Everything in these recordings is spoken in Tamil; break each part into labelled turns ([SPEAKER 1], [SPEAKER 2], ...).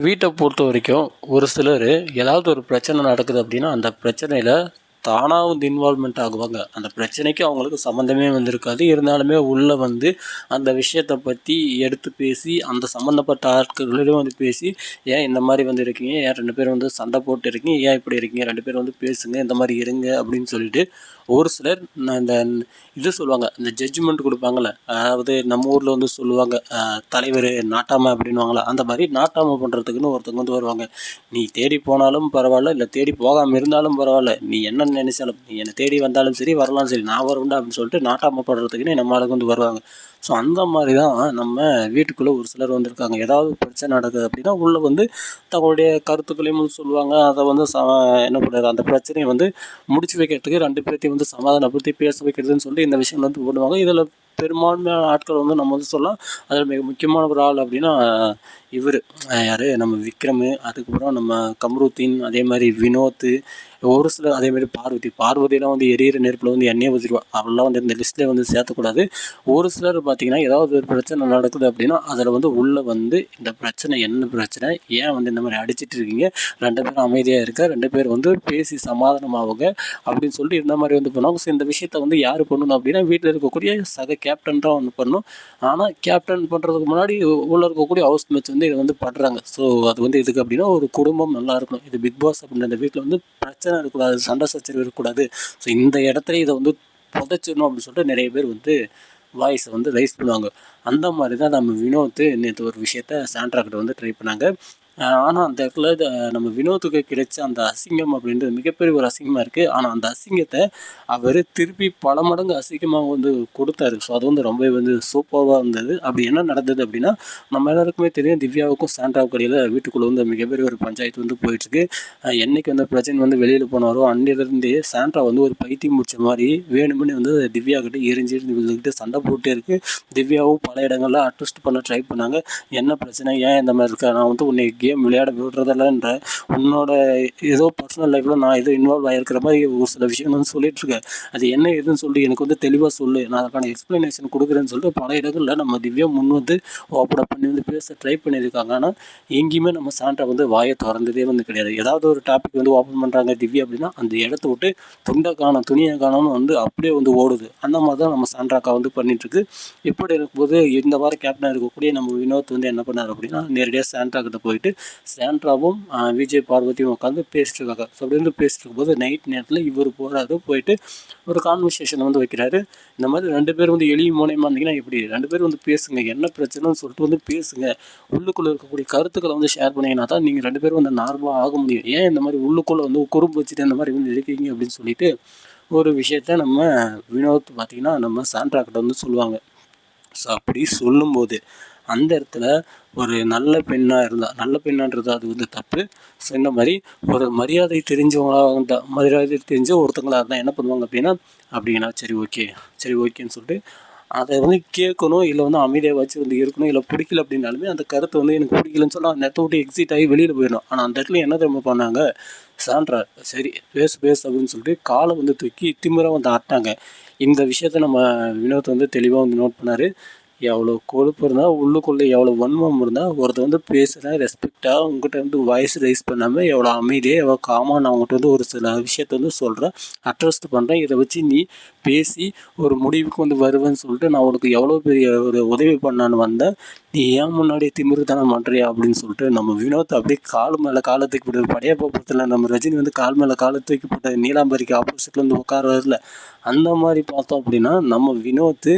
[SPEAKER 1] வீட்டை பொறுத்த வரைக்கும் ஒரு சிலர் ஏதாவது ஒரு பிரச்சனை நடக்குது அப்படின்னா அந்த பிரச்சனையில் தானாக வந்து இன்வால்மெண்ட் ஆகுவாங்க. அந்த பிரச்சனைக்கு அவங்களுக்கு சம்மந்தமே வந்திருக்காது. இருந்தாலுமே உள்ளே வந்து அந்த விஷயத்தை பற்றி எடுத்து பேசி அந்த சம்மந்தப்பட்ட ஆட்களிடம் வந்து பேசி ஏன் இந்த மாதிரி வந்து இருக்கீங்க? ஏன் ரெண்டு பேரும் வந்து சண்டை போட்டு இருக்கீங்க? ஏன் இப்படி இருக்கீங்க? ரெண்டு பேரும் வந்து பேசுங்க. இந்த மாதிரி இருங்க. அப்படின்னு சொல்லிட்டு ஒரு சிலர் இந்த இது சொல்லுவாங்க. இந்த ஜட்ஜ்மெண்ட் கொடுப்பாங்கள்ல அதாவது நம்ம ஊரில் வந்து சொல்லுவாங்க தலைவர் நாட்டாமை அப்படின்வாங்களா அந்த மாதிரி நாட்டாமை பண்ணுறதுக்குன்னு ஒருத்தவங்க வந்து வருவாங்க. நீ தேடி போனாலும் பரவாயில்ல. இல்லை தேடி போகாமல் இருந்தாலும் பரவாயில்ல. நீ என்ன நினைச்சாலும் நீ என்னை தேடி வந்தாலும் சரி வரலாம் சரி நான் வருவேன் அப்படின்னு சொல்லிட்டு நாட்டாம படுறதுக்குன்னு நம்ம ஆளுக்கு வந்து வருவாங்க. ஸோ அந்த மாதிரி தான் நம்ம வீட்டுக்குள்ளே ஒரு சிலர் வந்திருக்காங்க. ஏதாவது பிரச்சனை நடக்குது அப்படின்னா உள்ளே வந்து தங்களுடைய கருத்துக்களையும் வந்து சொல்லுவாங்க. அதை வந்து ச என்ன பண்ணுறது? அந்த பிரச்சனையை வந்து முடிச்சு வைக்கிறதுக்கு ரெண்டு பேர்த்தையும் வந்து சமாதானப்படுத்தி பேச வைக்கிறதுன்னு சொல்லி இந்த விஷயம் வந்து போடுவாங்க. இதில் பெரும்பான்மையான ஆட்கள் வந்து நம்ம வந்து சொல்லலாம் அதில் மிக முக்கியமான ஒரு ஆள் அப்படின்னா இவர். யார்? நம்ம விக்ரமு அதுக்கப்புறம் நம்ம கம்ருத்தீன் அதே மாதிரி வினோத்து ஒரு சில அதேமாதிரி பார்வதி. பார்வதியெல்லாம் வந்து எரியிற நெருப்பில் வந்து எண்ணெயை ஊற்றிடுவா அவெல்லாம் வந்து இந்த லிஸ்ட்டில் வந்து சேர்த்தக்கூடாது. ஒரு சிலர் பார்த்தீங்கன்னா ஏதாவது ஒரு பிரச்சனை நடக்குது அப்படின்னா அதில் வந்து உள்ளே வந்து இந்த பிரச்சனை என்ன பிரச்சனை ஏன் வந்து இந்த மாதிரி அடிச்சிட்டு இருக்கீங்க? ரெண்டு பேரும் அமைதியாக இருக்க ரெண்டு பேர் வந்து பேசி சமாதானமாகுங்க அப்படின்னு சொல்லிட்டு இந்த மாதிரி வந்து பண்ணுவாங்க. ஸோ இந்த விஷயத்த வந்து யார் பண்ணணும் அப்படின்னா வீட்டில் இருக்கக்கூடிய சக கேப்டன் தான் வந்து பண்ணணும். ஆனால் கேப்டன் பண்ணுறதுக்கு முன்னாடி உள்ள இருக்கக்கூடிய ஹவுஸ் மேட்ச் வந்து இதை வந்து படுறாங்க ஸோ அது வந்து எதுக்கு அப்படின்னா ஒரு குடும்பம் நல்லா இருக்கணும். இது பிக் பாஸ் அப்படின்ற அந்த வீட்டில் வந்து பிரச்சனை இருக்கக்கூடாது சண்டை சச்சரவு இருக்கக்கூடாது. ஸோ இந்த இடத்துல இதை வந்து புதைச்சிடணும் அப்படின்னு சொல்லிட்டு நிறைய பேர் வந்து வாய்ஸை வந்து ரைஸ் பண்ணுவாங்க. அந்த மாதிரி தான் நம்ம வினோத்து நேற்று ஒரு விஷயத்த சாண்ட்ராக்கிட்ட வந்து ட்ரை பண்ணாங்க. ஆனால் அந்த இடத்துல நம்ம வினோத்துக்கு கிடைச்ச அந்த அசிங்கம் அப்படின்றது மிகப்பெரிய ஒரு அசிங்கமாக இருக்குது ஆனால் அந்த அசிங்கத்தை அவர் திருப்பி பல மடங்கு அசிங்கமாக வந்து கொடுத்தாரு. ஸோ அது வந்து ரொம்ப வந்து சூப்பராக இருந்தது. அப்படி என்ன நடந்தது அப்படின்னா நம்ம எல்லாருக்குமே தெரியும் திவ்யாவுக்கும் சாண்டாவுக்கு இடையில் வீட்டுக்குள்ளே வந்து மிகப்பெரிய ஒரு பஞ்சாயத்து வந்து போயிட்டுருக்கு. என்றைக்கு வந்து பிரச்சனை வந்து வெளியில் போனாரோ அன்னிலிருந்தே சாண்ட்ரா வந்து ஒரு பைத்தியம் முடிச்ச மாதிரி வேணும்னு வந்து திவ்யா கிட்ட எரிஞ்சு விழுந்துக்கிட்டு சண்டை போட்டே இருக்குது திவ்யாவும் பல இடங்களில் அட்ஜஸ்ட் பண்ண ட்ரை பண்ணாங்க. என்ன பிரச்சனை? ஏன் இந்த மாதிரி இருக்கா? நான் வந்து உன்னை கேம் விளையாட விடுறதில்லன்ற உன்னோட ஏதோ பர்சனல் லைஃப்பில் நான் ஏதோ இன்வால்வ் ஆகிருக்கிற மாதிரி ஒரு சில விஷயம் வந்து சொல்லிகிட்ருக்கேன் அது என்ன ஏதுன்னு சொல்லி எனக்கு வந்து தெளிவாக சொல்லு. நான் அதுக்கான எக்ஸ்ப்ளனேஷன் கொடுக்குறேன்னு சொல்லிட்டு பல இடங்களில் நம்ம திவ்யா முன் வந்து ஓப்பன் பண்ணி வந்து பேச ட்ரை பண்ணியிருக்காங்க. ஆனால் எங்கேயுமே நம்ம சாண்டை வந்து வாயை திறந்ததே வந்து கிடையாது. ஏதாவது ஒரு டாபிக் வந்து ஓப்பன் பண்ணுறாங்க திவ்யா அப்படின்னா அந்த இடத்த விட்டு துண்டை காணும் துணியை காணாமல் வந்து அப்படியே வந்து ஓடுது. அந்த மாதிரி தான் நம்ம சாண்ட்ராக்கா வந்து பண்ணிட்டுருக்கு. இப்படி இருக்கும்போது இந்த வாரம் கேப்டனாக இருக்கக்கூடிய நம்ம வினோத் வந்து என்ன பண்ணார் அப்படின்னா நேரடியாக சாண்ட்ரா கிட்ட போயிட்டு சாண்ட்ராவும் விஜய் பார்வதியும் உட்காந்து பேசிட்டுருக்காங்க. ஸோ அப்படி வந்து பேசிட்டு இருக்கும்போது நைட் நேரத்தில் இவர் போகிறாரு போயிட்டு ஒரு கான்வர்சேஷன் வந்து வைக்கிறாரு. இந்த மாதிரி ரெண்டு பேரும் வந்து எளிய மூலியமாக இருந்தீங்கன்னா இப்படி ரெண்டு பேரும் வந்து பேசுங்க என்ன பிரச்சனைன்னு சொல்லிட்டு வந்து பேசுங்க. உள்ளுக்குள்ளே இருக்கக்கூடிய கருத்துக்களை வந்து ஷேர் பண்ணிங்கன்னா தான் நீங்கள் ரெண்டு பேரும் வந்து நார்மலாக ஆக முடியும். ஏன் இந்த மாதிரி உள்ளுக்குள்ளே வந்து குறும்பு வச்சுட்டு இந்த மாதிரி வந்து இருக்கீங்க அப்படின்னு சொல்லிட்டு ஒரு விஷயத்த நம்ம வினோத் பார்த்திங்கன்னா நம்ம சாண்ட்ராக்கிட்ட வந்து சொல்லுவாங்க. ஸோ அப்படி சொல்லும்போது அந்த இடத்துல ஒரு நல்ல பெண்ணாக இருந்தால் நல்ல பெண்ணான்றது அது வந்து தப்பு. சொன்ன மாதிரி ஒரு மரியாதை தெரிஞ்சவங்களாக இருந்தால் மரியாதை தெரிஞ்ச ஒருத்தங்களாக இருந்தால் என்ன பண்ணுவாங்க அப்படின்னா அப்படின்னா சரி ஓகே சரி ஓகேன்னு சொல்லிட்டு அதை வந்து கேட்கணும் இல்லை வந்து அமைதியாக வச்சு வந்து இருக்கணும் இல்லை பிடிக்கல அப்படின்னாலுமே அந்த கருத்தை வந்து எனக்கு பிடிக்கலன்னு சொன்னால் அந்த இடத்த விட்டு எக்ஸிட் ஆகி வெளியில் போயிடணும். ஆனால் அந்த இடத்துல என்ன திரும்ப பண்ணாங்க? சான்றா சரி பேசு பேசு அப்படின்னு சொல்லிட்டு காலை வந்து தூக்கி திமிராக வந்து ஆட்டாங்க இந்த விஷயத்த நம்ம வினோத் வந்து தெளிவாக வந்து நோட் பண்ணார். எவ்வளோ கொழுப்பு இருந்தால் உள்ளுக்குள்ளே எவ்வளோ வன்மம் இருந்தால் ஒருத்தர் வந்து பேசுகிறேன் ரெஸ்பெக்டாக உங்கள்கிட்ட வந்து வாய்ஸ் ரைஸ் பண்ணாமல் எவ்வளோ அமைதியாக எவ்வளோ காமாக நான் உங்கள்கிட்ட வந்து ஒரு சில விஷயத்த வந்து சொல்கிறேன் அட்ரஸ்ட் பண்ணுறேன் இதை வச்சு நீ பேசி ஒரு முடிவுக்கு வந்து வருவேன்னு சொல்லிட்டு நான் உனக்கு எவ்வளோ பெரிய ஒரு உதவி பண்ணான்னு வந்தேன். நீ ஏன் முன்னாடி திமிரு தானே மாட்டுறியா அப்படின்னு சொல்லிட்டு நம்ம வினோத் அப்படியே கால் மேலே காலை தூக்கி போட்டு படையப்பா படத்தில் நம்ம ரஜினி வந்து கால் மேலே காலை தூக்கி போட்ட நீலாம்பரிக்கு ஆப்போசிட்டில் வந்து வரல அந்த மாதிரி பார்த்தோம் அப்படின்னா நம்ம வினோத்து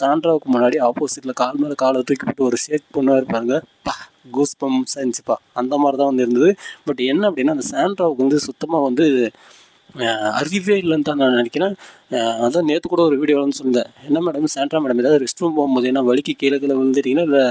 [SPEAKER 1] சாண்ட்ராவுக்கு முன்னாடி ஆப்போசிட்டில் கால் மேலே காலை தூக்கி போட்டு ஒரு ஷேக் பண்ணுவார் பாருங்க பா கூஸ் பம்ப்ஸ் இருந்துச்சுப்பா அந்த மாதிரி தான் வந்து இருந்தது. பட் என்ன அப்படின்னா அந்த சாண்ட்ராவுக்கு வந்து சுத்தமாக வந்து அறிவே இல்லைன்னு தான் நான் நினைக்கிறேன். அதான் நேற்று கூட ஒரு வீடியோ சொல்லியிருந்தேன் என்ன மேடம் சாண்ட்ரா மேடம் ஏதாவது ரெஸ்ட் ரூம் போகும்போது என்ன வலிக்கு கீழே கீழே விழுந்துட்டீங்கன்னா இல்லை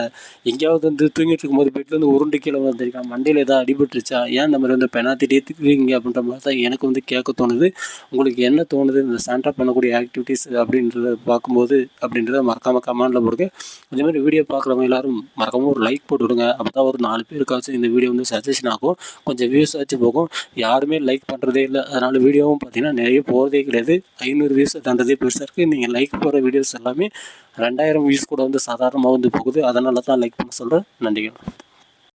[SPEAKER 1] எங்கேயாவது வந்து தூங்கிட்டு இருக்கும்போது பெட்லேருந்து உருண்டு கீழே வந்துருக்கா மண்டையில் ஏதாவது அடிபட்டுருச்சா? ஏன் இந்த மாதிரி வந்து பெனாத்திட்டே திட்டுவீங்க அப்படின்ற மாதிரி தான் எனக்கு வந்து கேட்க தோணுது. உங்களுக்கு என்ன தோணுது? இந்த சாண்ட்ரா பண்ணக்கூடிய ஆக்டிவிட்டீஸ் அப்படின்றத பார்க்கும்போது அப்படின்றத மறக்காமல் கமெண்டில் போடுங்க. அதேமாதிரி வீடியோ பார்க்குறவங்க எல்லாரும் மறக்காமல் ஒரு லைக் போட்டு விடுங்க. அப்போ தான் ஒரு நாலு பேருக்காச்சும் இந்த வீடியோ வந்து சஜஷன் ஆகும். கொஞ்சம் வியூஸ் ஆச்சு போகும். யாருமே லைக் பண்ணுறதே இல்லை. அதனால் வீடியோவும் பார்த்தீங்கன்னா நிறைய போகிறதே கிடையாது. ஐநூறு வியூஸ் தாண்டதே பெருசாக இருக்குது நீங்கள் லைக் போகிற வீடியோஸ் எல்லாமே ரெண்டாயிரம் வியூஸ் கூட வந்து சாதாரணமாக வந்து போகுது. அதனால தான் லைக் பண்ண சொல்கிறேன் நன்றிகள்.